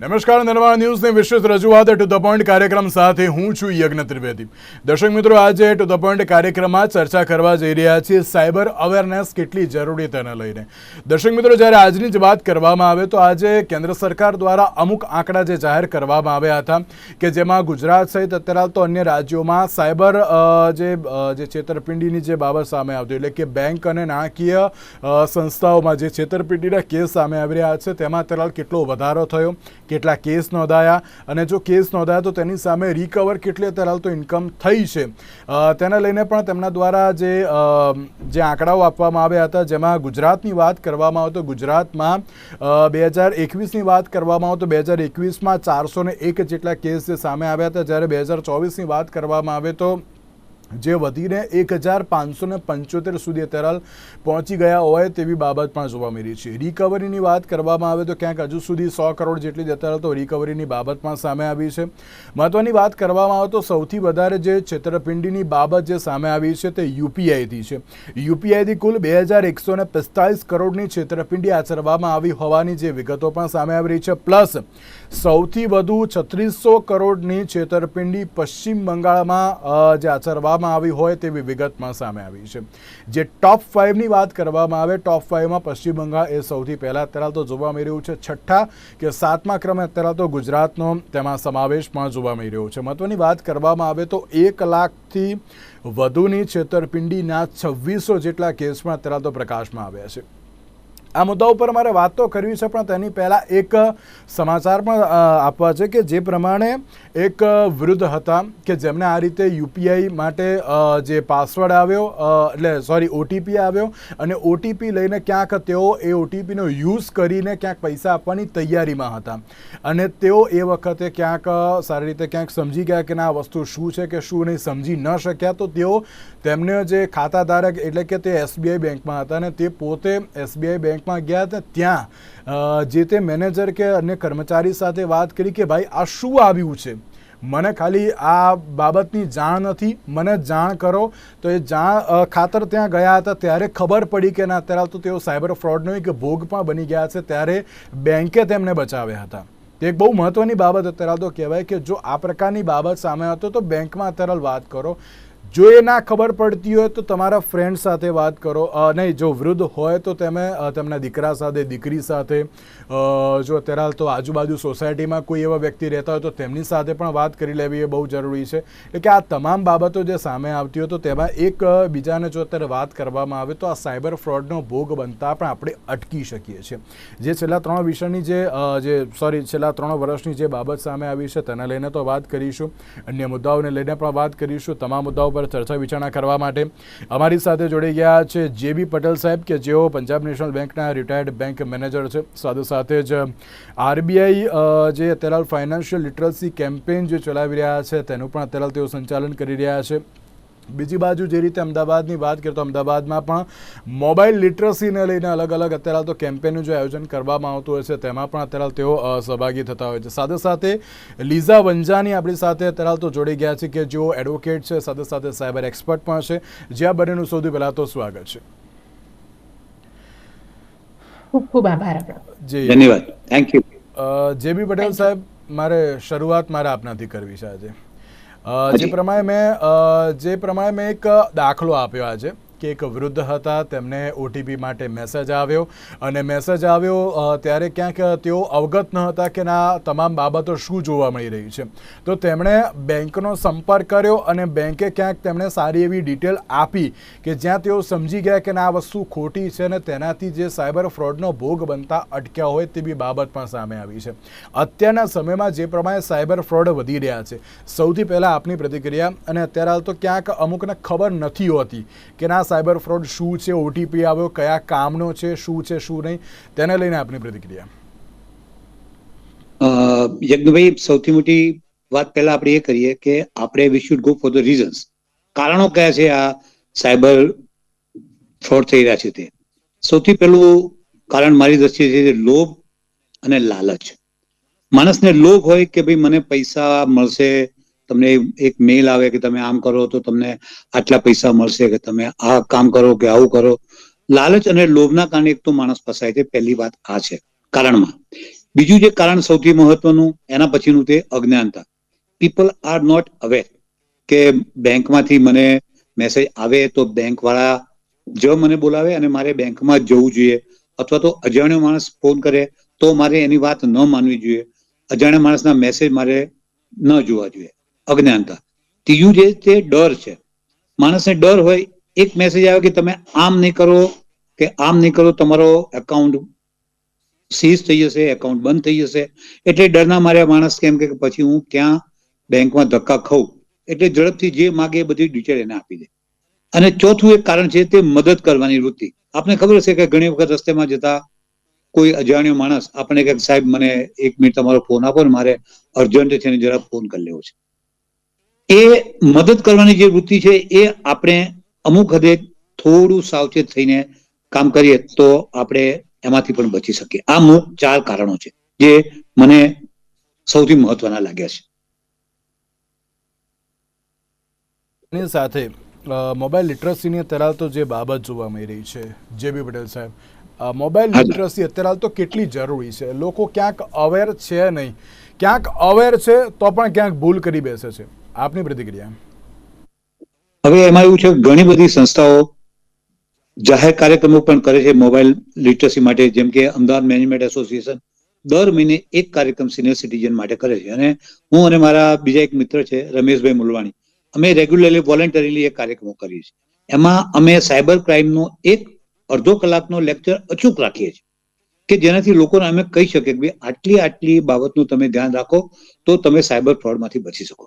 નમસ્કાર નિર્માણ ન્યૂઝની વિશેષ રજૂઆત ટુ ધ પોઈન્ટ કાર્યક્રમ સાથે હું છું યજ્ઞ ત્રિવેદી. દર્શક મિત્રો, આજે ટુ ધ પોઈન્ટ કાર્યક્રમમાં ચર્ચા કરવા જઈ રહ્યા છીએ સાયબર અવેરનેસ કેટલી જરૂરી તેને લઈને. દર્શક મિત્રો, જ્યારે આજની જ વાત કરવામાં આવે તો આજે કેન્દ્ર સરકાર દ્વારા અમુક આંકડા જે જાહેર કરવામાં આવ્યા હતા કે જેમાં ગુજરાત સહિત અત્યારે તો અન્ય રાજ્યોમાં સાયબર જે જે છેતરપિંડીની જે બાબત સામે આવતી એટલે કે બેંક અને નાણાકીય સંસ્થાઓમાં જે છેતરપિંડીના કેસ સામે આવી રહ્યા છે, તેમાં અત્યારે કેટલો વધારો થયો? કેટલા કેસ નોંધાયા અને જો કેસ નોંધાયા તો તેની સામે રિકવર કેટલી અત્યારે હાલ તો ઇન્કમ થઈ છે. તેને લઈને પણ તેમના દ્વારા જે જે આંકડાઓ આપવામાં આવ્યા હતા, જેમાં ગુજરાતની વાત કરવામાં આવે તો ગુજરાતમાં બે હજાર એકવીસની વાત કરવામાં આવે તો બે હજાર એકવીસમાં ચારસો એક જેટલા કેસ જે સામે આવ્યા હતા, જ્યારે બે હજાર ચોવીસની વાત કરવામાં આવે તો જે વધીને એક હજાર પાંચસો ને પંચોતેર સુધી અત્યારે પહોંચી ગયા હોય તેવી બાબત પણ જોવા મળી છે. રિકવરીની વાત કરવામાં આવે તો ક્યાંક હજુ સુધી સો કરોડ જેટલી અત્યારે તો રિકવરીની બાબત પણ સામે આવી છે. મહત્વની વાત કરવામાં આવે તો સૌથી વધારે જે છેતરપિંડીની બાબત જે સામે આવી છે તે યુપીઆઈથી છે. યુપીઆઈથી કુલ બે હજાર એકસો ને પિસ્તાલીસ કરોડની છેતરપિંડી આચરવામાં આવી હોવાની જે વિગતો પણ સામે આવી રહી છે. પ્લસ સૌથી વધુ છત્રીસો કરોડની છેતરપિંડી પશ્ચિમ બંગાળમાં જે જે આચરવામાં આવી હોય તેવી વિગતમાં સામે આવી છે. જે ટોપ ફાઇવની વાત કરવામાં આવે ટોપ ફાઇવમાં પશ્ચિમ બંગાળ એ સૌથી પહેલાં. અત્યારે તો જોવા મળી રહ્યું છે છઠ્ઠા કે સાતમા ક્રમે અત્યારે તો ગુજરાતનો તેમાં સમાવેશ પણ જોવા મળી રહ્યો છે. મહત્વની વાત કરવામાં આવે તો એક લાખથી વધુની છેતરપિંડીના છવ્વીસો જેટલા કેસમાં અત્યારે તો પ્રકાશમાં આવ્યા છે. આ મુદ્દા ઉપર મારે વાત તો કરવી છે, પણ તેની પહેલાં એક સમાચાર પણ આપવા છે કે જે પ્રમાણે એક વૃદ્ધ હતા કે જેમને આ રીતે યુપીઆઈ માટે જે પાસવર્ડ આવ્યો એટલે સોરી, ઓટીપી આવ્યો અને ઓટીપી લઈને ક્યાંક તેઓ એ ઓટીપીનો યુઝ કરીને ક્યાંક પૈસા આપવાની તૈયારીમાં હતા. અને તેઓ એ વખતે ક્યાંક સારી રીતે ક્યાંક સમજી ગયા કે ના, આ વસ્તુ શું છે કે શું નહીં સમજી ન શક્યા, તો તેઓ તેમને જે ખાતાધારક એટલે કે તે એસબીઆઈ બેંકમાં હતા અને તે પોતે એસબીઆઈ બેંકમાં ગયા હતા ત્યાં જે તે મેનેજર કે અન્ય કર્મચારી સાથે વાત કરી કે ભાઈ, આ શું આવ્યું છે? મને ખાલી આ બાબતની જાણ નથી, મને જાણ કરો. તો એ જાણ ખાતર ત્યાં ગયા હતા. ત્યારે ખબર પડી કે ના, અત્યારે તો તેઓ સાયબર ફ્રોડનો એક ભોગ પણ બની ગયા છે. ત્યારે બેંકે તેમને બચાવ્યા હતા. તે એક બહુ મહત્વની બાબત અત્યારે તો કહેવાય કે જો આ પ્રકારની બાબત સામે હતો તો બેંકમાં અત્યારે વાત કરો. જો એ ના ખબર પડતી હોય તો તમારા ફ્રેન્ડ સાથે વાત કરો. નહીં, જો વૃદ્ધ હોય તો તમે તેમના દીકરા સાથે, દીકરી સાથે જો અત્યારે હાલ તો આજુબાજુ સોસાયટીમાં કોઈ એવા વ્યક્તિ રહેતા હોય તો તેમની સાથે પણ વાત કરી લેવી એ બહુ જરૂરી છે. એટલે કે આ તમામ બાબતો જે સામે આવતી હોય તો તેમાં એક બીજાને જો અત્યારે વાત કરવામાં આવે તો આ સાયબર ફ્રોડનો ભોગ બનતા પણ આપણે અટકી શકીએ છીએ. જે છેલ્લા ત્રણ વિષયની જે જે સોરી છેલ્લા ત્રણ વર્ષની જે બાબત સામે આવી છે તેને લઈને તો વાત કરીશું. અન્ય મુદ્દાઓને લઈને પણ વાત કરીશું. તમામ મુદ્દાઓ પર ચર્ચા વિચારણા કરવા માટે અમારી સાથે જોડી ગયા છે જે બી પટેલ સાહેબ કે જેઓ પંજાબ નેશનલ બેંકના રિટાયર્ડ બેંક મેનેજર છે. સાથે સાથે જ આરબીઆઈ જે અત્યારે ફાઇનાન્શિયલ લિટરસી કેમ્પેન જે ચલાવી રહ્યા છે તેનું પણ અત્યારે તેઓ સંચાલન કરી રહ્યા છે. બીજી બાજુ જે રીતે અમદાવાદની વાત કરીએ તો અમદાવાદમાં પણ મોબાઈલ લિટરસીને લઈને અલગ અલગ અત્યારે હાલ તો કેમ્પેનનું જે આયોજન કરવામાં આવતું હોય છે તેમાં પણ અત્યારે હાલ તેઓ સહભાગી થતા હોય છે. સાથે સાથે લીઝા વંજાની આપણી સાથે અત્યારે હાલ તો જોડી ગયા છે કે જેઓ એડવોકેટ છે સાથે સાથે સાયબર એક્સપર્ટ પણ છે. જ્યાં બંનેનું સૌથી પહેલાં તો સ્વાગત છે. ખૂબ ખૂબ આભાર જી. ધન્યવાદ. થેન્ક યુ જે બી પટેલ સાહેબ મારે શરૂઆત મારે આપનાથી કરવી છે આજે. જે પ્રમાણે મેં જે પ્રમાણે મેં એક દાખલો આપ્યો આજે. કે એક વૃદ્ધ હતા, તેમને ઓટીપી માટે મેસેજ આવ્યો અને મેસેજ આવ્યો ત્યારે ક્યાંક તેઓ અવગત ન હતા કે ના, તમામ બાબતો શું જોવા મળી રહી છે. તો તેમણે બેંકનો સંપર્ક કર્યો અને બેંકે ક્યાંક તેમણે સારી એવી ડિટેલ આપી કે જ્યાં તેઓ સમજી ગયા કે ના, આ વસ્તુ ખોટી છે અને તેનાથી જે સાયબર ફ્રોડનો ભોગ બનતા અટક્યા હોય તેવી બાબત પણ સામે આવી છે. અત્યારના સમયમાં જે પ્રમાણે સાયબર ફ્રોડ વધી રહ્યા છે. સૌથી પહેલાં આપની પ્રતિક્રિયા અને અત્યારે હાલ તો ક્યાંક અમુકને ખબર નથી હોતી કે ના સાયબર ફ્રોડ શું છે ઓટીપી આવ્યો, કયા કામનો છે, શું છે, શું નહીં, તેને લઈને આપની પ્રતિક્રિયા. યજ્ઞભાઈ, સૌથી મોટી વાત પહેલા આપણે એ કરીએ કે આપણે we should go for the reasons કારણો કયા છે આ સાયબર ફ્રોડ થઈ રહ્યા છે તે. સૌથી પહેલું કારણ મારી દ્રષ્ટિએ છે લોભ અને લાલચ. માણસને લોભ હોય કે ભાઈ મને પૈસા મળશે તમને એક મેલ આવે કે તમે આમ કરો તો તમને આટલા પૈસા મળશે કે તમે આ કામ કરો કે આવું કરો. લાલચ અને લોભના કારણે એક તો માણસ ફસાય છે, પહેલી વાત આ છે. કારણમાં. બીજું જે કારણ સૌથી મહત્વનું, એના પછીનું તે અજ્ઞાનતા. પીપલ આર નોટ અવેર કે બેંકમાંથી મને મેસેજ આવે તો બેંક વાળા જ મને બોલાવે અને મારે બેંકમાં જવું જોઈએ. અથવા તો અજાણ્યો માણસ ફોન કરે તો મારે એની વાત ન માનવી જોઈએ. અજાણ્યા માણસના મેસેજ મારે ન જોવા જોઈએ. અજ્ઞાનતા. ત્રીજું જે તે ડર છે. માણસને ડર હોય, એક મેસેજ આવે કે તમે આમ નહીં કરો, કે આમ નહીં કરો, તમારો એકાઉન્ટ સીઝ થઈ જશે એકાઉન્ટ બંધ થઈ જશે. એટલે ડરના માર્યા માણસ કેમ કે પછી હું ક્યાં બેંકમાં ધક્કા ખાઉં? એટલે ઝડપથી જે માગે એ બધી ડિટેલ એને આપી દે. અને ચોથું એક કારણ છે તે મદદ કરવાની વૃત્તિ. આપને ખબર હશે કે ઘણી વખત રસ્તેમાં જતા કોઈ અજાણ્યો માણસ આપણે કે સાહેબ, મને એક મિનિટ તમારો ફોન આપો ને, મારે અર્જન્ટ છે ને જરા ફોન કરી લેવો છે. એ મદદ કરવાની જે વૃત્તિ છે એ આપણે અમુક હદે થોડું સાવચેત થઈને કામ કરીએ તો આપણે એમાંથી પણ બચી શકીએ. આ અમુક ચાર કારણો છે જે મને સૌથી મહત્વના લાગ્યા છે. એની સાથે મોબાઈલ લિટરસીની અત્યારે તો જે બાબત જોવા મળી રહી છે જે બી પટેલ સાહેબ મોબાઈલ. લિટરસી અત્યારે તો કેટલી જરૂરી છે? લોકો ક્યાંક અવેર છે નહીં. ક્યાંક અવેર છે તો પણ ક્યાંક ભૂલ કરી બેસે છે. આપની પ્રતિક્રિયા? હવે એમાં એવું છે, ઘણી બધી સંસ્થાઓ જાહેર કાર્યક્રમો પણ કરે છે, મોબાઈલ લિટરસી માટે, જેમ કે અમદાવાદ મેનેજમેન્ટ એસોસિએશન દર મહિને એક કાર્યક્રમ સિનિયર સિટીઝન માટે કરે છે. અને હું અને મારા બીજા એક મિત્ર છે, રમેશભાઈ મુલવાણી, અમે રેગ્યુલરલી, વોલેન્ટરીલી એ કાર્યક્રમો કરીએ છીએ. એમાં અમે સાયબર ક્રાઇમનો એક અડધો કલાકનો લેક્ચર અચૂક રાખીએ છીએ, કે જેનાથી લોકોને અમે કહી શકીએ કે ભાઈ આટલી આટલી બાબતનું તમે ધ્યાન રાખો, તો તમે સાયબર ફ્રોડમાંથી બચી શકો.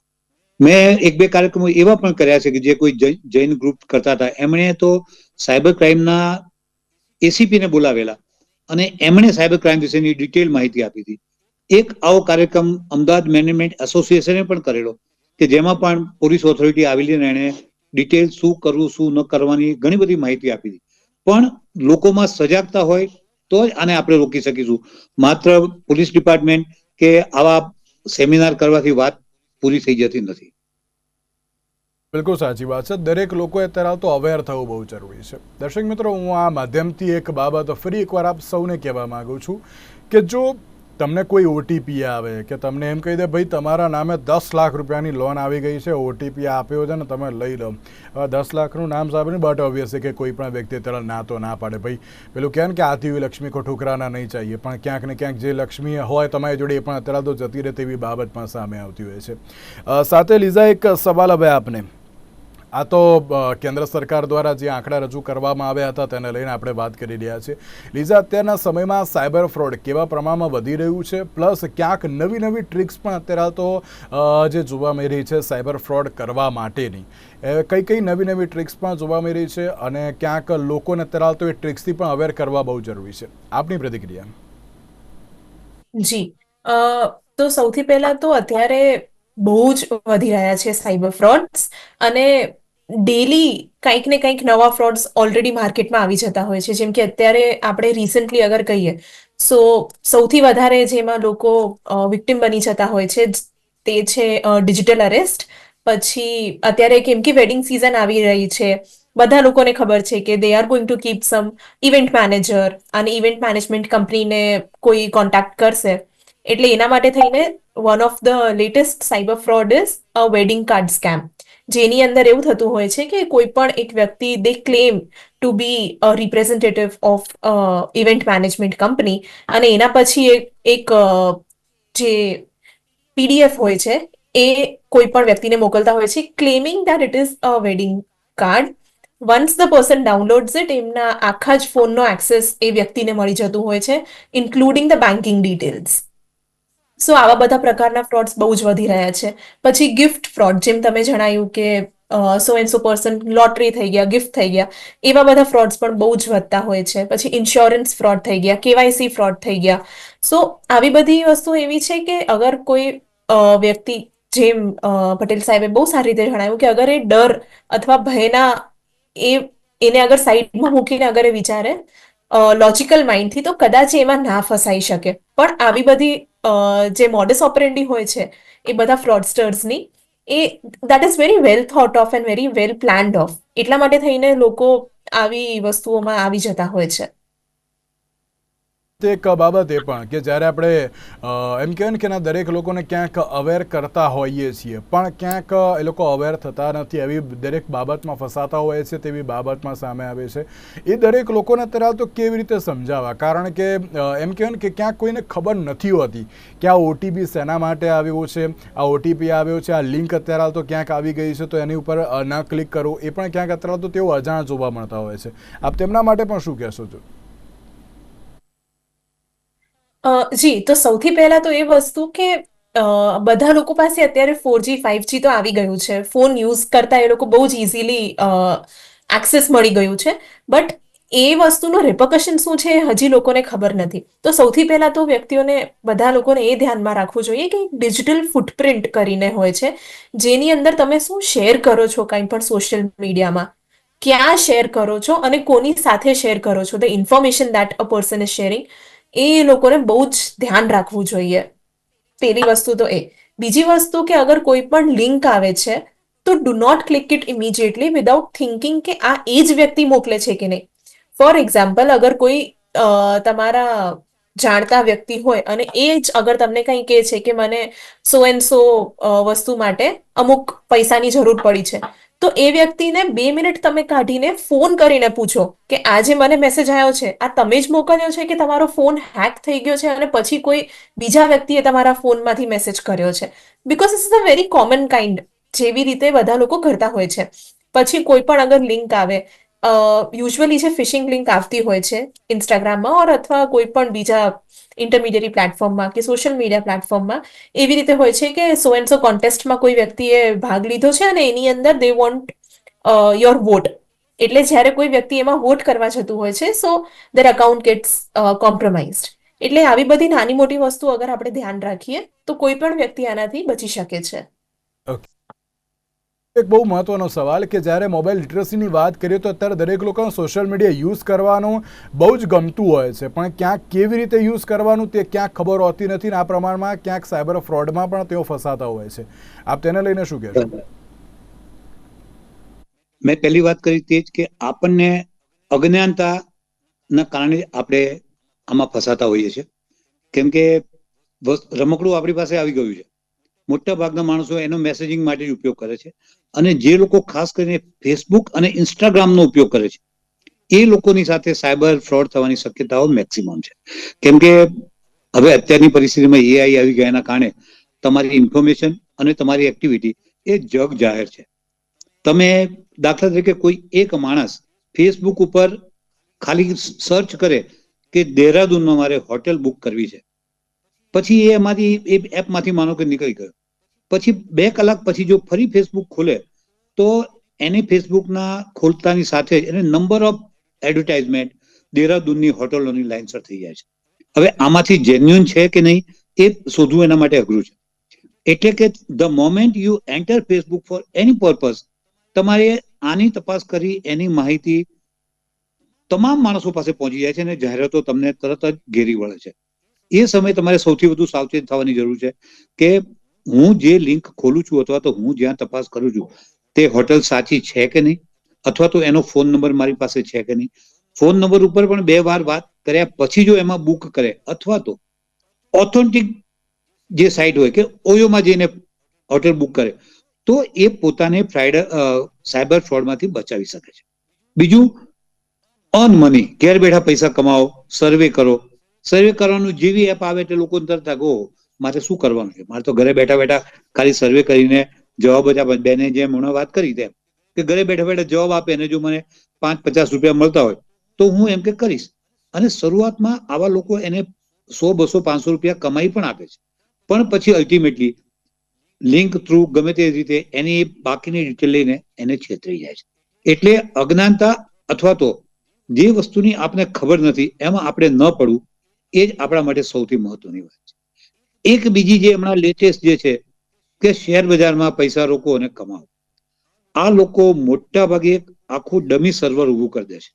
મેં એક બે કાર્યક્રમો એવા પણ કર્યા છે કે જે કોઈ જૈન ગ્રુપ કરતા હતા. એમણે તો સાયબર ક્રાઇમના એસીપી ને બોલાવેલા અને એમણે સાયબર ક્રાઇમ વિશેની ડિટેલ માહિતી આપી હતી. એક આવો કાર્યક્રમ અમદાવાદ મેનેજમેન્ટ એસોસિએશને પણ કરેલો કે જેમાં પણ પોલીસ ઓથોરિટી આવેલી એણે ડિટેલ શું કરવું, શું ન કરવાની ઘણી બધી માહિતી આપી હતી. પણ લોકોમાં સજાગતા હોય તો જ આને આપણે રોકી શકીશું. માત્ર પોલીસ ડિપાર્ટમેન્ટ કે આવા સેમિનાર કરવાથી વાત પૂરી થઈ જતી નથી. બિલકુલ સાચી વાત છે. દરેક લોકોએ અત્યારે તો અવેર થવું બહુ જરૂરી છે. દર્શક મિત્રો, હું આ માધ્યમથી એક બાબત ફરી એકવાર આપ સૌને કહેવા માગું છું કે જો તમને કોઈ ઓટીપી આવે કે તમને એમ કહી દે, ભાઈ, તમારા નામે દસ લાખ રૂપિયાની લોન આવી ગઈ છે ઓટીપી આપ્યો છે ને તમે લઈ લો. હવે દસ લાખનું નામ સાંભળ્યું બટ ઓબ્વિયસ કે કોઈ પણ વ્યક્તિ અત્યારે ના તો ના પાડે. ભાઈ, પેલું કહે ને કે આથી હુઈ લક્ષ્મી કો ઠુકરાના નહીં ચાહીએ, પણ ક્યાંક ને ક્યાંક જે લક્ષ્મી હોય તમારી જોડે એ પણ અત્યારે તો જતી રહે તેવી બાબત પણ સામે આવતી હોય છે. સાથે લીઝા એક સવાલ હવે આપને. આ તો કેન્દ્ર સરકાર દ્વારા જે આંકડા રજૂ કરવામાં આવ્યા હતા તેને લઈને આપણે વાત કરી રહ્યા છીએ. લીઝા, અત્યારના સમયમાં સાયબર ફ્રોડ કેવા પ્રમાણમાં વધી રહ્યું છે? પ્લસ ક્યાંક નવી નવી ટ્રિક્સ પણ અત્યારે તો જે જોવા મળી રહી છે સાયબર ફ્રોડ કરવા માટેની. કઈ કઈ નવી નવી ટ્રિક્સ પણ જોવા મળી રહી છે અને ક્યાંક લોકોને અત્યારે તો એ ટ્રિક્સથી પણ અવેર કરવા બહુ જરૂરી છે. આપની પ્રતિક્રિયા. જી. તો સૌથી પહેલા તો અત્યારે બહુ જ વધી રહ્યા છે સાયબર ફ્રોડ્સ અને ડેલી કંઈક ને કંઈક નવા ફ્રોડ્સ ઓલરેડી માર્કેટમાં આવી જતા હોય છે. જેમ કે અત્યારે આપણે રિસન્ટલી અગર કહીએ સો સૌથી વધારે જેમાં લોકો વિક્ટિમ બની જતા હોય છે, તે છે ડિજિટલ અરેસ્ટ પછી અત્યારે કેમ કે વેડિંગ સિઝન આવી રહી છે. બધા લોકોને ખબર છે કે they are going to keep some event manager અને ઇવેન્ટ મેનેજમેન્ટ કંપનીને કોઈ કોન્ટેક્ટ કરશે. એટલે એના માટે થઈને one of the latest cyber fraud is a wedding card scam જેની અંદર એવું થતું હોય છે કે કોઈ પણ એક વ્યક્તિ they claim to be representative of event management company અને એના પછી એક જે પીડીએફ હોય છે, એ કોઈ પણ વ્યક્તિને મોકલતા હોય છે claiming that it is a wedding card once the person downloads it એમના આખા જ ફોનનો એક્સેસ એ વ્યક્તિને મળી જતું હોય છે including the banking details so આવા બધા પ્રકારના ફ્રોડ્સ બહુ જ વધી રહ્યા છે. પછી ગિફ્ટ ફ્રોડ જેમ તમે જણાયું કે so and so person lottery થઈ ગયા ગિફ્ટ થઈ ગયા, એવા બધા ફ્રોડ્સ પણ બહુ જ વધતા હોય છે. પછી ઇન્સ્યોરન્સ ફ્રોડ થઈ ગયા કેવાયસી ફ્રોડ થઈ ગયા. સો આવી બધી વસ્તુ એવી છે કે અગર કોઈ વ્યક્તિ જેમ પટેલ સાહેબે બહુ સારી રીતે જણાવ્યું કે અગર એ ડર અથવા ભયના એ, એને અગર સાઈડમાં મૂકીને અગર એ વિચારે લોજિકલ માઇન્ડથી તો કદાચ એમાં ના ફસાઈ શકે. પણ આવી બધી જે મોડસ ઓપરેન્ડી હોય છે, એ બધા ફ્રોડસ્ટર્સની એ that is very well thought of and very well planned of એટલા માટે થઈને લોકો આવી વસ્તુઓમાં આવી જતા હોય છે. એક બાબત એ પણ કે જ્યારે આપણે એમ કહેવાય ને કે ના દરેક લોકોને ક્યાંક અવેર કરતા હોઈએ છીએ, પણ ક્યાંક એ લોકો અવેર થતા નથી. એવી દરેક બાબતમાં ફસાતા હોય છે તેવી બાબતમાં સામે આવે છે. એ દરેક લોકોને અત્યારે તો કેવી રીતે સમજાવવા? કારણ કે એમ કહેવાય ને કે ક્યાંક કોઈને ખબર નથી હોતી કે આ ઓટીપી શેના માટે આવ્યો છે, આ ઓટીપી આવ્યો છે, આ લિંક અત્યારે તો ક્યાંક આવી ગઈ છે, તો એની ઉપર ના ક્લિક કરવું. એ પણ ક્યાંક અત્યારે તો તેઓ અજાણ જોવા મળતા હોય છે. આપ તેમના માટે પણ શું કહેશો છો અ, જી તો સૌથી પહેલા તો એ વસ્તુ કે બધા લોકો પાસે અત્યારે ફોરજી ફાઇવજી તો આવી ગયું છે. ફોન યુઝ કરતા એ લોકો બહુ જ ઇઝીલી એક્સેસ મળી ગયું છે. બટ એ વસ્તુનું રિપકશન શું છે હજી લોકોને ખબર નથી. તો સૌથી પહેલા તો વ્યક્તિઓને બધા લોકોને એ ધ્યાનમાં રાખવું જોઈએ કે ડિજિટલ ફૂટપ્રિન્ટ કરીને હોય છે. જેની અંદર તમે શું શેર કરો છો કાંઈ પણ સોશિયલ મીડિયામાં ક્યાં શેર કરો છો અને કોની સાથે શેર કરો છો? The information that a person is sharing એ લોકોને બહુ જ ધ્યાન રાખવું જોઈએ. પહેલી વસ્તુ તો એ. બીજી વસ્તુ કે અગર કોઈ પણ લિંક આવે છે, તો do not click it immediately without thinking કે આ એ જ વ્યક્તિ મોકલે છે કે નહીં. ફોર એક્ઝામ્પલ અગર કોઈ તમારા જાણતા વ્યક્તિ હોય અને એ જ અગર તમને કંઈ કહે છે કે મને સો એન્ડ સો વસ્તુ માટે અમુક પૈસાની જરૂર પડી છે તો એ વ્યક્તિને બે મિનિટ તમે કાઢીને ફોન કરીને પૂછો કે આજે મને મેસેજ આવ્યો છે. આ તમે જ મોકલ્યો છે કે તમારો ફોન હેક થઈ ગયો છે અને પછી કોઈ બીજા વ્યક્તિએ તમારા ફોનમાંથી મેસેજ કર્યો છે? Because it's a very common kind જેવી રીતે બધા લોકો કરતા હોય છે. પછી કોઈ પણ અગર લિંક આવે યુઝ્યુઅલી જે ફિશિંગ લિંક આવતી હોય છે ઇન્સ્ટાગ્રામમાં ઓર અથવા કોઈ પણ બીજા ઇન્ટરમીડિયેટ પ્લેટફોર્મમાં કે સોશિયલ મીડિયા પ્લેટફોર્મમાં એવી રીતે હોય છે કે સો એન્ડ સો કોન્ટેસ્ટમાં કોઈ વ્યક્તિએ ભાગ લીધો છે અને એની અંદર દે વોન્ટ યોર વોટ એટલે જ્યારે કોઈ વ્યક્તિ એમાં વોટ કરવા જતું હોય છે so their account gets compromised એટલે આવી બધી નાની મોટી વસ્તુ અગર આપણે ધ્યાન રાખીએ, તો કોઈ પણ વ્યક્તિ આનાથી બચી શકે છે. એક બહુ મહત્વનો સવાલ કે જ્યારે મોબાઈલ લિટરસીની વાત કરીએ તો અત્યારે દરેક લોકોને સોશિયલ મીડિયા યુઝ કરવાનું બહુ જ ગમતું હોય છે. પણ ક્યાંક કેવી રીતે યુઝ કરવાનું તે ક્યાંક ખબર હોતી નથી ને આ પ્રમાણમાં ક્યાંક સાયબર ફ્રોડમાં પણ તેઓ ફસાતા હોય છે. આપ તેને લઈને શું કહેશો? મેં પહેલી વાત કરી તે જ કે આપણને અજ્ઞાનતાના કારણે આપણે આમાં ફસાતા હોઈએ છીએ. કેમ કે રમકડું આપણી પાસે આવી ગયું છે. મોટા ભાગના માણસો એનો મેસેજિંગ માટે જ ઉપયોગ કરે છે. અને જે લોકો ખાસ કરીને ફેસબુક અને ઇન્સ્ટાગ્રામનો ઉપયોગ કરે છે, એ લોકોની સાથે સાયબર ફ્રોડ થવાની શક્યતાઓ મેક્સિમમ છે. કેમ કે હવે અત્યારની પરિસ્થિતિમાં એઆઈ આવી ગયાના કારણે તમારી ઇન્ફોર્મેશન અને તમારી એક્ટિવિટી એ જગ જાહેર છે. તમે દાખલા તરીકે કોઈ એક માણસ ફેસબુક ઉપર ખાલી સર્ચ કરે કે દેહરાદૂનમાં મારે હોટેલ બુક કરવી છે. પછી એ એમાંથી, એ એપમાંથી માનો કે નીકળી ગયો. પછી બે કલાક પછી જો ફરી ફેસબુક ખોલે, તો એની ફેસબુકના ખોલતાની સાથે જ એને નંબર ઓફ એડવર્ટાઇઝમેન્ટ દેહરાદૂનની હોટલોની લાઇનસર થઈ જાય છે. હવે આમાંથી જેન્યુન છે કે નહીં, એ શોધવું એના માટે અઘરું છે. એટલે કે the moment you enter Facebook for any purpose તમારે આની તપાસ કરી, એની માહિતી તમામ માણસો પાસે પહોંચી જાય છે અને જાહેરાતો તમને તરત જ ઘેરી વળે છે. એ સમયે તમારે સૌથી વધુ સાવચેત થવાની જરૂર છે કે હું જે લિંક ખોલું છું અથવા તો હું જ્યાં તપાસ કરું છું તે હોટલ સાચી છે કે નહીં? અથવા તો એનો ફોન નંબર મારી પાસે છે કે નહીં? ફોન નંબર ઉપર પણ બે વાર વાત કર્યા પછી જો એમાં બુક કરે અથવા તો ઓથેન્ટિક જે સાઇટ હોય કે ઓયોમાં જઈને હોટેલ બુક કરે તો એ પોતાને ફ્રાઈડ સાયબર ફ્રોડમાંથી બચાવી શકે છે. બીજું અર્ન મની ઘેર બેઠા પૈસા કમાઓ સર્વે કરો. સર્વે કરવાનું જેવી એપ આવે એટલે લોકો તરતા "ઓહ, મારે શું કરવાનું છે? મારે તો ઘરે બેઠા બેઠા ખાલી સર્વે કરીને જવાબ જ આપે બેને જેમ હમણાં વાત કરી તેમ, કે ઘરે બેઠા બેઠા જવાબ આપે અને જો મને પાંચ પચાસ રૂપિયા મળતા હોય, તો હું એમ કે કરીશ. અને શરૂઆતમાં આવા લોકો એને સો, બસો, પાંચસો રૂપિયા કમાઈ પણ આપે છે. પણ પછી અલ્ટિમેટલી લિંક થ્રુ ગમે તે રીતે એની બાકીની ડિટેલ લઈને એને છેતરી જાય છે. એટલે અજ્ઞાનતા અથવા તો જે વસ્તુની આપને ખબર નથી, એમાં આપણે ન પડવું, એ જ આપણા માટે સૌથી મહત્વની વાત છે. એક બીજી જે હમણાં લેટેસ્ટ જે છે કે શેર બજારમાં પૈસા રોકો અને કમાવો. આ લોકો મોટા ભાગે આખું ડમી સર્વર ઊભું કરી દે છે.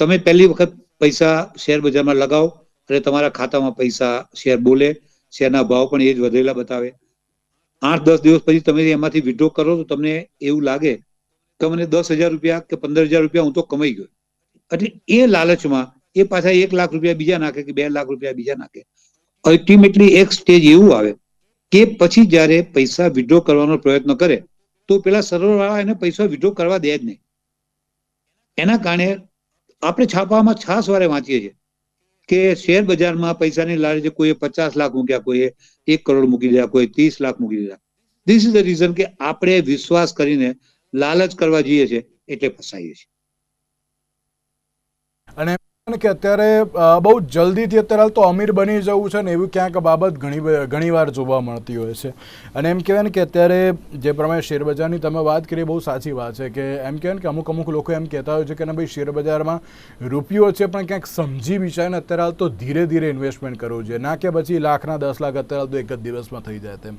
તમે પહેલી વખત પૈસા શેર બજારમાં લગાવો અને તમારા ખાતામાં પૈસા શેર બોલે, શેરના ભાવ પણ એ જ વધેલા બતાવે. આઠ, દસ દિવસ પછી તમે એમાંથી વિડ્રો કરો તો તમને એવું લાગે કે મને દસ હજાર રૂપિયા કે પંદર હજાર રૂપિયા હું તો કમાઈ ગયો. એટલે એ લાલચમાં એ પાછા એક લાખ રૂપિયા બીજા નાખે કે બે લાખ રૂપિયા બીજા નાખે. અલ્ટિમેટલી એક સ્ટેજ એવું આવે કે પછી જ્યારે પૈસા વિડ્રો કરવાનો પ્રયત્ન કરે, તો પેલા સર્વર વાળા એને પૈસા વિડ્રો કરવા દે જ નહીં. એના કારણે આપણે છાપામાં છાસ વારે વાંચીએ છીએ કે શેર બજારમાં પૈસાની લાલચે કોઈએ પચાસ લાખ મૂક્યા કોઈએ એક કરોડ મૂકી દીધા, કોઈ ત્રીસ લાખ મૂકી દીધા. ધીસ ઇઝ ધ રીઝન કે આપણે વિશ્વાસ કરીને લાલચ કરવા જઈએ છીએ એટલે ફસાઈએ છીએ. અને કે અત્યારે બહુ જલ્દીથી અત્યારે હાલ તો અમીર બની જવું છે ને એવું ક્યાંક બાબત ઘણી ઘણીવાર ઘણી વાર જોવા મળતી હોય છે. અને એમ કહેવાય ને કે અત્યારે જે પ્રમાણે શેરબજારની તમે વાત કરી બહુ સાચી વાત છે કે એમ કહેવાય ને કે અમુક અમુક લોકો એમ કહેતા હોય છે કે ના ભાઈ, શેરબજારમાં રૂપિયો છે પણ ક્યાંક સમજી વિચારીને અત્યારે હાલ તો ધીરે ધીરે ઇન્વેસ્ટમેન્ટ કરવું જોઈએ. ના કે પછી લાખના દસ લાખ અત્યારે હાલ તો એક જ દિવસમાં થઈ જાય તેમ.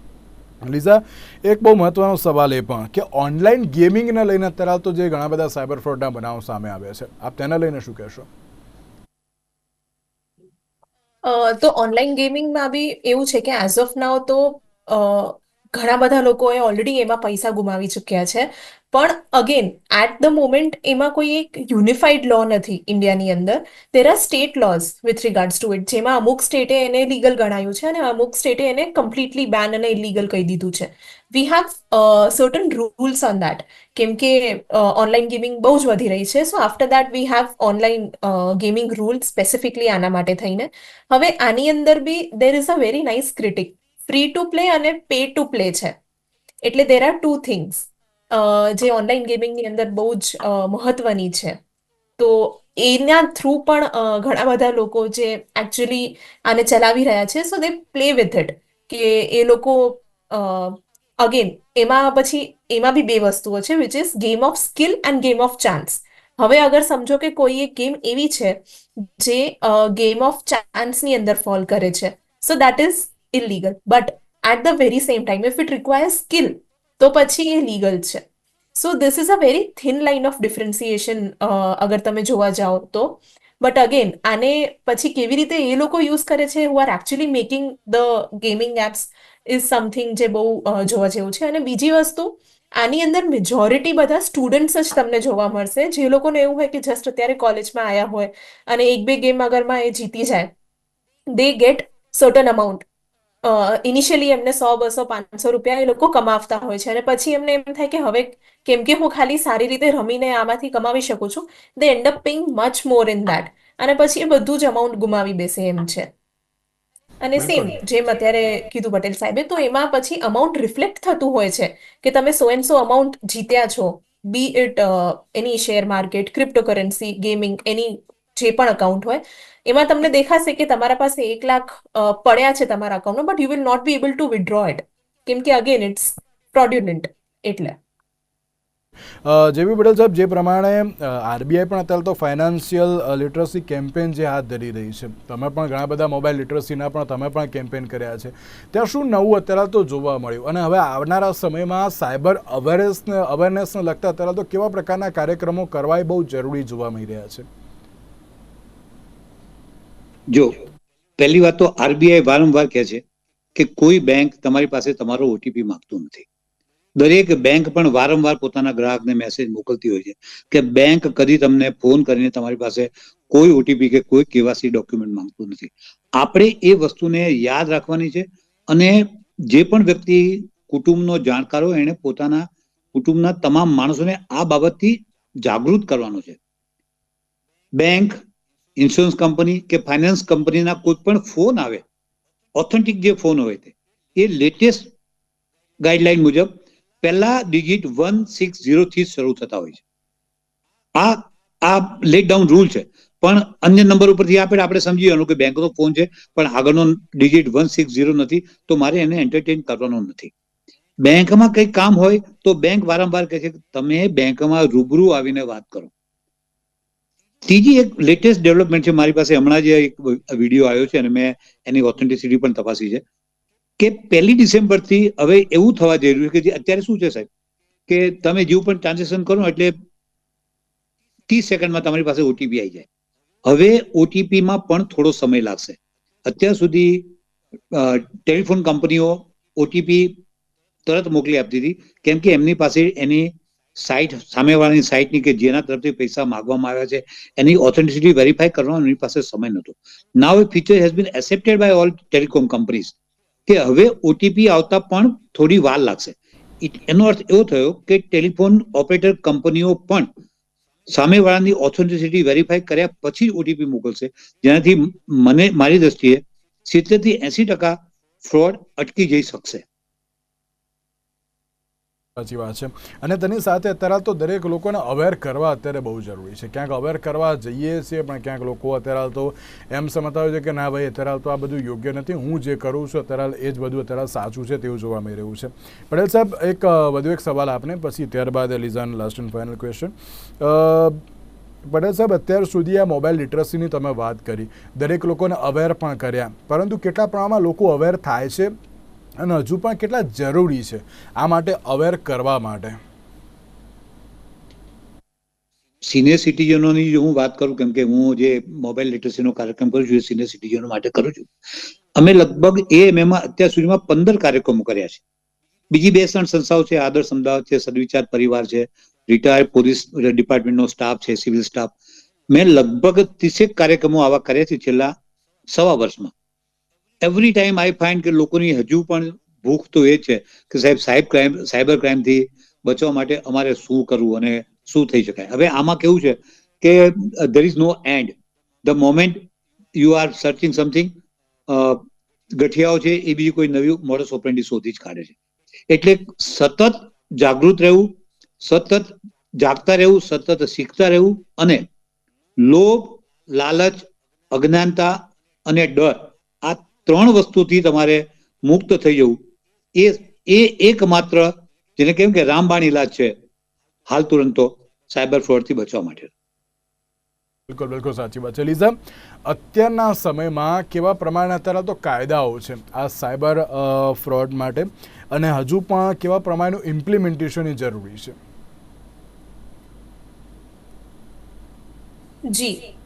લીઝા, એક બહુ મહત્વનો સવાલ એ પણ કે ઓનલાઈન ગેમિંગને લઈને અત્યારે હાલ તો જે ઘણા બધા સાયબર ફ્રોડના બનાવો સામે આવ્યા છે. આપ તેને લઈને શું કહેશો? તો ઓનલાઈન ગેમિંગમાં બી એવું છે કે એઝ ઓફ નાવ તો ઘણા બધા લોકોએ ઓલરેડી એમાં પૈસા ગુમાવી ચૂક્યા છે. પણ અગેન એટ ધ મોમેન્ટ એમાં કોઈ એક યુનિફાઈડ લો નથી ઇન્ડિયાની અંદર. There are state laws with regards to it જેમાં અમુક સ્ટેટે એને લીગલ ગણાયું છે અને અમુક સ્ટેટે એને કમ્પ્લીટલી બેન અને ઇલીગલ કહી દીધું છે. We have certain rules on that કેમ કે ઓનલાઈન ગેમિંગ બહુ જ વધી રહી છે. So after that we have online gaming rule specifically આના માટે થઈને. હવે આની અંદર બી there is a very nice critic free to play અને પે ટુ પ્લે છે. એટલે દેર આર ટુ થિંગ્સ જે ઓનલાઈન ગેમિંગની અંદર બહુ જ મહત્વની છે. તો એના થ્રુ પણ ઘણા બધા લોકો જે એકચ્યુઅલી આને ચલાવી રહ્યા છે so they play with it કે એ લોકો અગેન એમાં પછી, એમાં બી બે વસ્તુઓ છે which is game of skill and game of chance હવે અગર સમજો કે કોઈ એક ગેમ એવી છે, જે ગેમ ઓફ ચાન્સની અંદર ફોલ કરે છે. So that is illegal but at the very same time if it require skill તો પછી એ લીગલ છે so this is a very thin line of differentiation અગર તમે જોવા જાઓ તો બટ અગેન આને પછી કેવી રીતે એ લોકો યુઝ કરે છે who are actually making the gaming apps is something જે બહુ જોવા જેવું છે અને બીજી વસ્તુ આની અંદર મેજોરિટી બધા સ્ટુડન્ટ્સ જ તમને જોવા મળશે જે લોકોને એવું હોય કે જસ્ટ અત્યારે કોલેજમાં આવ્યા હોય અને એક બે ગેમ અગરમાં એ જીતી જાય they get certain amount initially એમને સો બસો પાંચસો રૂપિયા એ લોકો કમાવતા હોય છે અને પછી એમને એમ થાય કે હવે કેમ કે હું ખાલી સારી રીતે રમીને આમાંથી કમાવી શકું છું they end up paying much more in that અને પછી એ બધું જ અમાઉન્ટ ગુમાવી બેસે એમ છે. અને સેમ જેમ અત્યારે કીધું પટેલ સાહેબે તો એમાં પછી અમાઉન્ટ રિફ્લેક્ટ થતું હોય છે કે તમે સો એન્ડ સો અમાઉન્ટ જીત્યા છો be it any share market cryptocurrency gaming any જે પણ અકાઉન્ટ હોય એમાં તમને દેખાશે કે તમારા પાસે એક લાખ પડ્યા છે તમારા અકાઉન્ટમાં but you will not be able to withdraw it કેમ કે અગેન ઇટ્સ ફ્રોડ્યુલન્ટ એટલે. જેવી પટેલ સાહેબ, જે પ્રમાણે આરબીઆઈ પણ અત્યારે તો ફાઇનાન્શિયલ લિટરસી કેમ્પેન જે હાથ ધરી રહી છે. તમે પણ ઘણા બધા મોબાઈલ લિટરસીના પણ, તમે પણ કેમ્પેન કર્યા છે. ત્યાં શું નવું અત્યારે તો જોવા મળ્યું? અને હવે આવનારા સમયમાં સાયબર અવેરનેસને અવેરનેસને લગતા અત્યારે તો કેવા પ્રકારના કાર્યક્રમો કરવા એ બહુ જરૂરી જોવા મળી રહ્યા છે? જો, પહેલી વાત તો આરબીઆઈ વારંવાર કહે છે કે કોઈ બેંક તમારી પાસે તમારો ઓટીપી માંગતું નથી. દરેક બેંક પણ વારંવાર પોતાના ગ્રાહકને મેસેજ મોકલતી હોય છે કે બેંક કદી તમને ફોન કરીને તમારી પાસે કોઈ ઓટીપી કે કોઈ કેવાસી ડોક્યુમેન્ટ માંગતું નથી. આપણે એ વસ્તુને યાદ રાખવાની છે અને જે પણ વ્યક્તિ કુટુંબનો જાણકાર હોય એને પોતાના કુટુંબના તમામ માણસોને આ બાબતથી જાગૃત કરવાનો છે. બેંક ઇન્સ્યોરન્સ કંપની કે ફાઇનાન્સ કંપનીના કોઈ પણ ફોન આવે ઓથેન્ટિક જે ફોન હોય તે, એ લેટેસ્ટ ગાઈડલાઈન મુજબ પહેલા ડિજિટ વન સિક્સ ઝીરોથી શરૂ થતા હોય છે. આ આ લેટ ડાઉન રૂલ છે. પણ અન્ય નંબર ઉપરથી આપે આપણે સમજી જવાનું કે બેંકનો ફોન છે, પણ આગળનો ડિજિટ વન સિક્સ ઝીરો નથી, તો મારે એને એન્ટરટેન કરવાનો નથી. બેંકમાં કંઈ કામ હોય તો બેંક વારંવાર કહે છે કે તમે બેંકમાં રૂબરૂ આવીને વાત કરો. ત્રીજી એક લેટેસ્ટ ડેવલપમેન્ટ છે, મારી પાસે હમણાં જ એક વીડિયો આવ્યો છે અને મેં એની ઓથેન્ટિસિટી પણ તપાસી છે, કે પહેલી ડિસેમ્બરથી હવે એવું થવા જઈ રહ્યું છે કે અત્યારે શું છે સાહેબ? કે તમે જેવું પણ ટ્રાન્ઝેક્શન કરો એટલે ત્રીસ સેકન્ડમાં તમારી પાસે ઓટીપી આવી જાય. હવે ઓટીપીમાં પણ થોડો સમય લાગશે. અત્યાર સુધી ટેલિફોન કંપનીઓ ઓટીપી તરત મોકલી આપતી હતી, કેમ કે એમની પાસે એની સાઇટ સામેવાળાની સાઇટની કે જેના તરફથી પૈસા માંગવામાં આવ્યા છે, એની ઓથેન્ટિસિટી વેરીફાઈ કરવાનો એની પાસે સમય નહોતો. Now a feature has been accepted by all telecom companies કે હવે ઓટીપી આવતા પણ થોડી વાર લાગશે. એનો અર્થ એવો થયો કે ટેલિફોન ઓપરેટર કંપનીઓ પણ સામેવાળાની ઓથેન્ટિસિટી વેરીફાઈ કર્યા પછી ઓટીપી મોકલશે. જેનાથી મને, મારી દ્રષ્ટિએ સિત્તેરથી એસી ટકા ફ્રોડ અટકી જઈ શકશે. સાચી વાત છે. અને તેની સાથે અત્યારે તો દરેક લોકોને અવેર કરવા અત્યારે બહુ જરૂરી છે. ક્યાંક અવેર કરવા જઈએ છીએ, પણ ક્યાંક લોકો અત્યારે તો એમ સમજતા હોય છે કે ના ભાઈ, અત્યારે તો આ બધું યોગ્ય નથી. હું જે કરું છું, અત્યારે એ જ બધું અત્યારે સાચું છે તેવું જોવા મળી રહ્યું છે. પટેલ સાહેબ, એક વધુ એક સવાલ આપને, પછી ત્યારબાદ એલિઝાન last and final question Patel સાહેબ, અત્યાર સુધી આ મોબાઈલ લિટરસીની તમે વાત કરી. દરેક લોકોને અવેર પણ કર્યા. પરંતુ કેટલા પ્રમાણમાં લોકો અવેર થાય છે? અને હજુ પણ કેટલા જરૂરી છે આ માટે અવેર કરવા માટે. સિનિયર સિટીઝનોની જો હું વાત કરું, કેમ કે હું જે મોબાઈલ લિટરસીનો કાર્યક્રમ કરું છું, એ સિનિયર સિટીઝનો માટે કરું છું. અમે લગભગ એ એમએમાં અત્યાર સુધીમાં પંદર કાર્યક્રમો કર્યા છે. બીજી બે ત્રણ સંસ્થાઓ છે, આદર્શ અમદાવાદ છે, સદવિચાર પરિવાર છે રિટાયર્ડ પોલીસ ડિપાર્ટમેન્ટનો સ્ટાફ છે સિવિલ સ્ટાફ મેં લગભગ ત્રીસેક કાર્યક્રમો આવા કર્યા છે છેલ્લા સવા વર્ષમાં. એવરી ટાઈમ આઈ ફાઇન્ડ કે લોકોની હજુ પણ ભૂખ તો એ છે કે સાહેબ સાહેબ ક્રાઇમ સાયબર ક્રાઇમથી બચવા માટે અમારે શું કરવું અને શું થઈ શકાય? હવે આમાં કેવું છે કે there is no end the moment you are searching something ગઠિયાઓ છે એ બીજી કોઈ નવી મોડસ ઓપરેન્ડી શોધી જ કાઢે છે. એટલે સતત જાગૃત રહેવું, સતત જાગતા રહેવું, સતત શીખતા રહેવું અને લોભ, લાલચ, અજ્ઞાનતા અને ડર આ ત્રણ વસ્તુથી તમારે મુક્ત થઈ જવું. એ એ એકમાત્ર જેને કેમ કે રામબાણ ઇલાજ છે હાલ તુરંતો સાયબર ફ્રોડથી બચવા માટે. બિલકુલ બિલકુલ સાચી વાત છે. લીઝા અત્યારના સમયમાં કેવા પ્રમાણે અત્યારે તો કાયદાઓ છે આ સાયબર ફ્રોડ માટે અને હજુ પણ કેવા પ્રમાણેનું ઇમ્પ્લિમેન્ટેશનની જરૂરી છે? જી.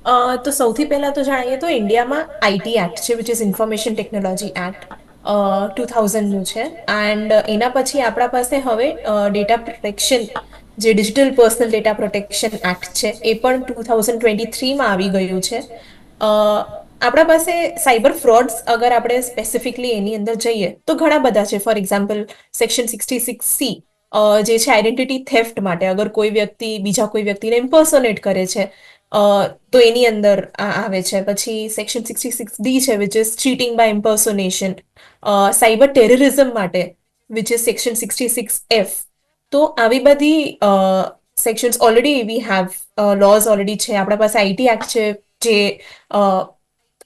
તો સૌથી પહેલા તો જાણીએ તો ઇન્ડિયામાં આઈટી એક્ટ છે which is information technology act two થાઉઝન્ડનું છે. એન્ડ એના પછી આપણા પાસે હવે ડેટા પ્રોટેક્શન જે digital personal data protection act છે, એ પણ ટુ થાઉઝન્ડ ટ્વેન્ટી થ્રીમાં આવી ગયું છે. આપણા પાસે સાયબર ફ્રોડ્સ અગર આપણે સ્પેસિફિકલી એની અંદર જઈએ, તો ઘણા બધા છે. For example section sixty six C જે છે આઈડેન્ટિટી થેફ્ટ માટે. અગર કોઈ વ્યક્તિ, બીજા કોઈ વ્યક્તિને ઇમ્પર્સોનેટ કરે છે તો એની અંદર આ આવે છે. પછી સેક્શન સિક્સટી સિક્સ ડી છે which is cheating by impersonation cyber terrorism માટે which is section sixty six F તો આવી બધી sections already we have laws already છે. આપણા પાસે આઈટી એક્ટ છે, જે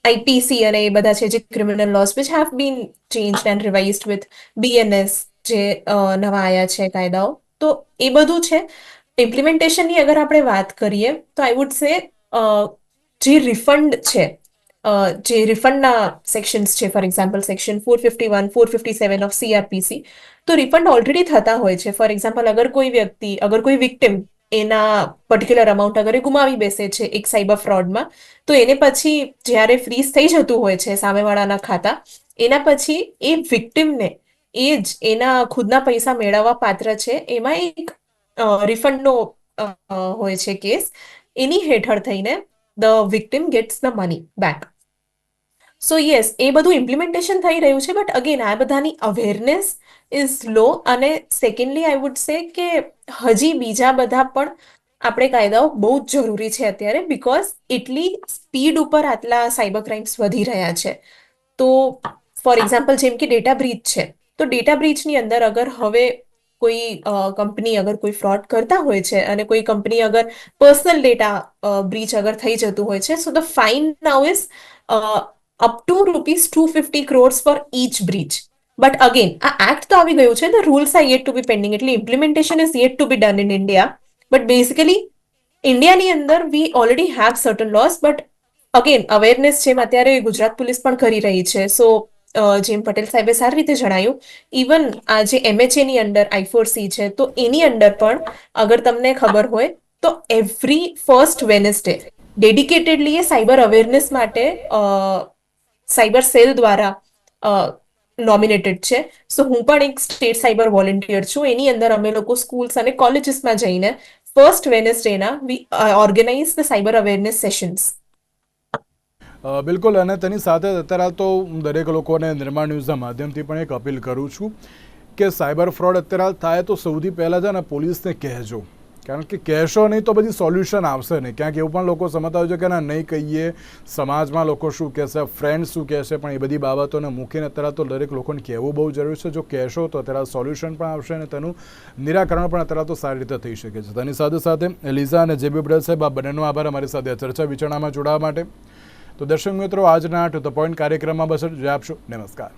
આઈપીસી અને એ બધા છે જે criminal laws which have been change and revised with BNS જે નવા આયા છે કાયદાઓ. તો એ બધું છે. ઇમ્પ્લિમેન્ટેશનની અગર આપણે વાત કરીએ, તો આઈ વુડ સે જે રિફંડ છે જે રિફંડના સેક્શન્સ છે for example section four fifty one four fifty seven of CRPC તો રિફંડ ઓલરેડી થતા હોય છે. ફોર એક્ઝામ્પલ અગર કોઈ વ્યક્તિ, અગર કોઈ વિક્ટિમ એના પર્ટિક્યુલર અમાઉન્ટ અગર એ ગુમાવી બેસે છે એક સાયબર ફ્રોડમાં તો એને પછી જ્યારે ફ્રીઝ થઈ જતું હોય છે સામેવાળાના ખાતા, એના પછી એ વિક્ટિમને એ જ એના ખુદના પૈસા મેળવવા પાત્ર છે. એમાં એક રિફંડનો હોય છે કેસ એની હેઠળ થઈને the victim gets the money back so yes એ બધું ઇમ્પ્લિમેન્ટેશન થઈ રહ્યું છે બટ અગેન આ બધાની અવેરનેસ ઇઝ લો અને સેકન્ડલી આઈ વુડ સે કે હજી બીજા બધા પણ આપણે કાયદાઓ બહુ જ જરૂરી છે અત્યારે બિકોઝ એટલી સ્પીડ ઉપર આટલા સાયબર ક્રાઇમ્સ વધી રહ્યા છે. તો ફોર એક્ઝામ્પલ જેમ કે ડેટા બ્રીચ છે, તો ડેટા બ્રીચની અંદર અગર હવે કોઈ કંપની અગર કોઈ ફ્રોડ કરતા હોય છે અને કોઈ કંપની અગર પર્સનલ ડેટા બ્રીચ અગર થઈ જતું હોય છે so the fine now is up to rupees two fifty crores four each breach but again આ એક્ટ તો આવી ગયું છે the rules are yet to be pending એટલે implementation is yet to be done in India but basically ઇન્ડિયાની અંદર we already have certain loss but again awareness જેમ અત્યારે ગુજરાત પોલીસ પણ કરી રહી છે સો જેમ પટેલ સાહેબે સારી રીતે જણાવ્યું ઇવન આ જે એમએચએની અંદર આઈફોરસી છે, તો એની અંદર પણ અગર તમને ખબર હોય, તો એવરી ફર્સ્ટ વેનસડે ડેડિકેટેડલી એ સાયબર અવેરનેસ માટે સાયબર સેલ દ્વારા નોમિનેટેડ છે. સો હું પણ એક સ્ટેટ સાયબર વોલેન્ટિયર છું. એની અંદર અમે લોકો સ્કૂલ્સ અને કોલેજીસમાં જઈને first વેનસડેના we organize the cyber awareness sessions બિલકુલ, અને તેની સાથે અત્યારે તો હું દરેક લોકોને નિર્માણ ન્યૂઝના માધ્યમથી પણ એક અપીલ કરું છું કે સાયબર ફ્રોડ અત્યારે થાય તો સૌથી પહેલાં છે ને પોલીસને કહેજો. કારણ કે કહેશો નહીં તો બધી સોલ્યુશન આવશે નહીં. ક્યાંક એવું પણ લોકો સમજતા હોય છે કે ના, નહીં કહીએ, સમાજમાં લોકો શું કહેશે ફ્રેન્ડ શું કહેશે, પણ એ બધી બાબતોને મૂકીને અત્યારે તો દરેક લોકોને કહેવું બહુ જરૂરી છે. જો કહેશો તો અત્યારે સોલ્યુશન પણ આવશે અને તેનું નિરાકરણ પણ અત્યારે તો સારી રીતે થઈ શકે છે. તેની સાથે સાથે એલિઝા અને જેબી બ્રલ સાહેબ, આ બંનેનો આભાર અમારી સાથે ચર્ચા વિચારણામાં જોડાવા માટે. તો દર્શક મિત્રો આજના ટુ ધ પોઈન્ટ કાર્યક્રમમાં બસ જ આપશો. નમસ્કાર.